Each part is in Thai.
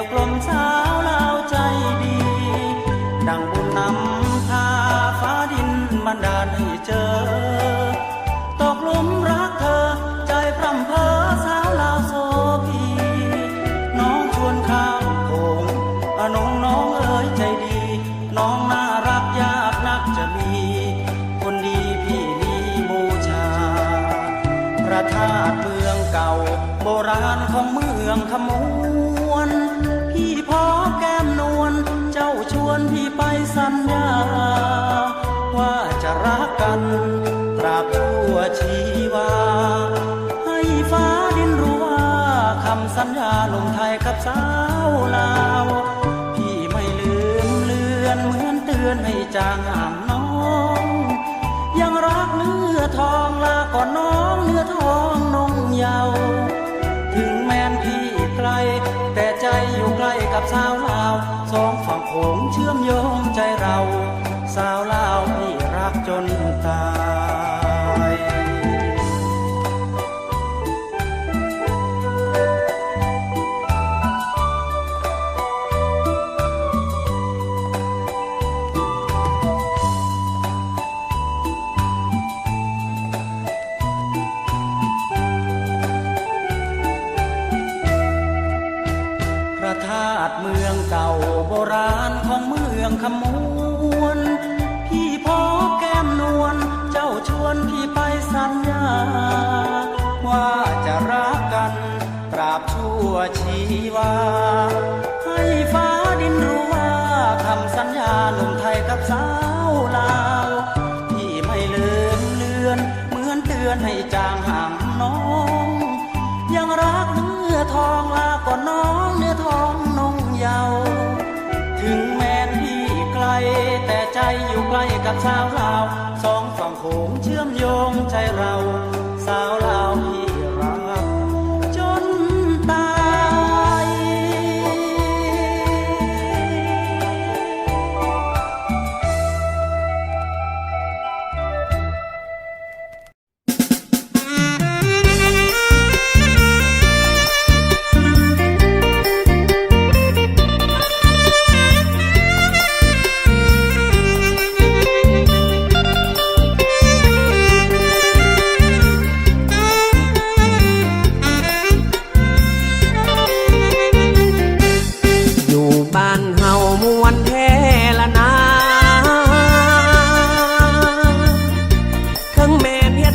วกลมสาวลาวใจดี ดังบุญนำพาฟ้าดินบันดาลให้เจอ ตกหลุมรักเธอ ใจพร่ำเพ้อสาวลาวโซพี น้องชวนข้ามโขงอน้องน้องเอ๋ยใจดี น้องน่ารักยากนักจะมี คนดีพี่นี้บูชา พระธาตุเมืองเก่า โบราณของเมืองขมู ตราบชั่วชีวา ให้ฟ้าดินรู้ว่าคำสัญญาหนุ่มไทยกับสาวลาว พี่ไม่ลืมเลือนเหมือนเตือนให้จางห่างน้อง ยังรักเนื้อทองลาก่อนน้องเนื้อทองนงเยาว์ถึงแม้นพี่ไกล แต่ใจอยู่ใกล้กับสาวลาวสองฝั่งโขงเชื่อมโยงใจเรา ชาวลาวสองฝั่งโขงเชื่อมโยงใจเรา สาวลาว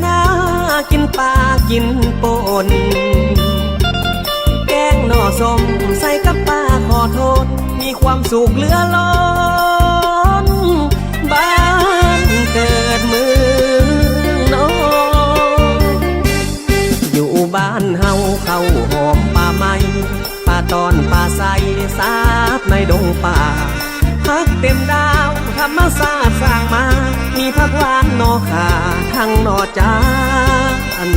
แม่นเฮ็ดนากินปลากินปน แกงหน่อสมใส่กับปลาขอโทษ มีความสุขเหลือล้น บ้านเกิดเมืองนอนอยู่บ้านเฮาเข้าหอมป่าไม้ป่าตอนป่าใสสาบในดงป่า พักเต็มดาวธรรมศาสตร์สร้างมา มีพักวานนอขาทั้งนอจ้า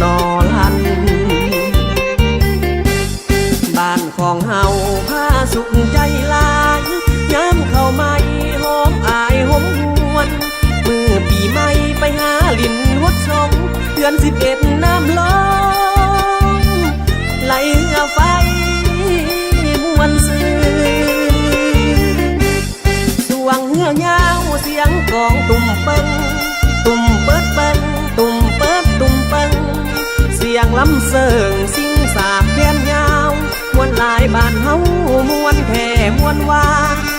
นอลัน บ้านของเฮาผ้าสุขใจ เสิงสิงสาบแขนยาวมวนลายบ้านเฮามวนแท่มวนว่า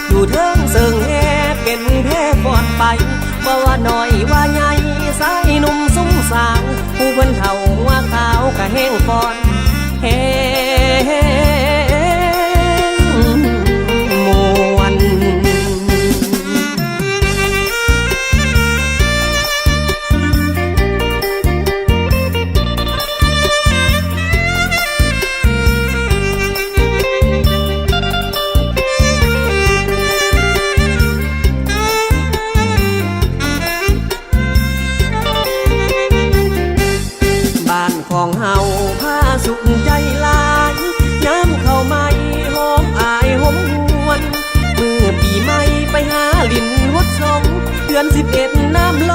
อยู่เทิงเสิงแอเป็นแท่ฟอดไปบ่ว่าน้อยว่าใหญ่สายหนุ่มสุ้มสาวผู้เพิ่นเฒ่าว่าขาวกะแห้งฟอนแห้ สิบเอ็ดน้ำ